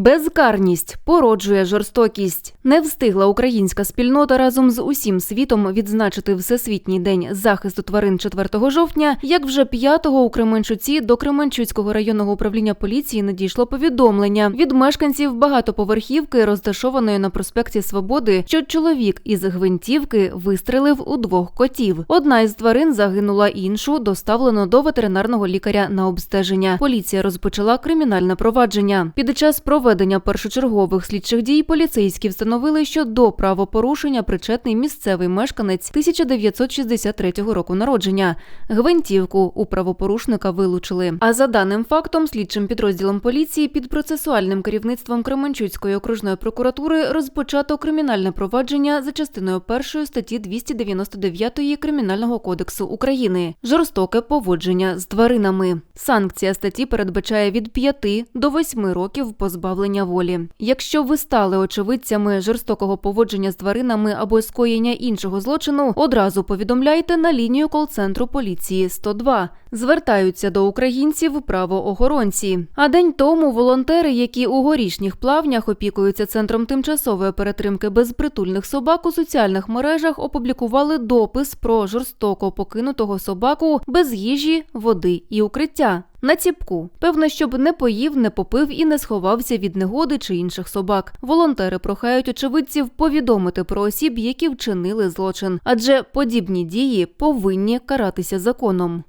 Безкарність породжує жорстокість. Не встигла українська спільнота разом з усім світом відзначити Всесвітній день захисту тварин 4 жовтня, як вже 5-го у Кременчуці до Кременчуцького районного управління поліції надійшло повідомлення від мешканців багатоповерхівки, розташованої на проспекті Свободи, що чоловік із гвинтівки вистрелив у двох котів. Одна із тварин загинула, іншу доставлено до ветеринарного лікаря на обстеження. Поліція розпочала кримінальне провадження. Під час проведення першочергових слідчих дій поліцейські встановили, що до правопорушення причетний місцевий мешканець 1963 року народження. Гвинтівку у правопорушника вилучили. А за даним фактом, слідчим підрозділом поліції під процесуальним керівництвом Кременчуцької окружної прокуратури розпочато кримінальне провадження за частиною першої статті 299 Кримінального кодексу України жорстоке поводження з тваринами. Санкція статті передбачає від 5 до 8 років позбавлення волі. Якщо ви стали очевидцями жорстокого поводження з тваринами або скоєння іншого злочину, одразу повідомляйте на лінію кол-центру поліції 102. Звертаються до українців правоохоронці. А день тому волонтери, які у горішніх плавнях опікуються центром тимчасової перетримки безпритульних собак у соціальних мережах, опублікували допис про жорстоко покинутого собаку без їжі, води і укриття. На ціпку. Певно, щоб не поїв, не попив і не сховався від негоди чи інших собак. Волонтери прохають очевидців повідомити про осіб, які вчинили злочин, адже подібні дії повинні каратися законом.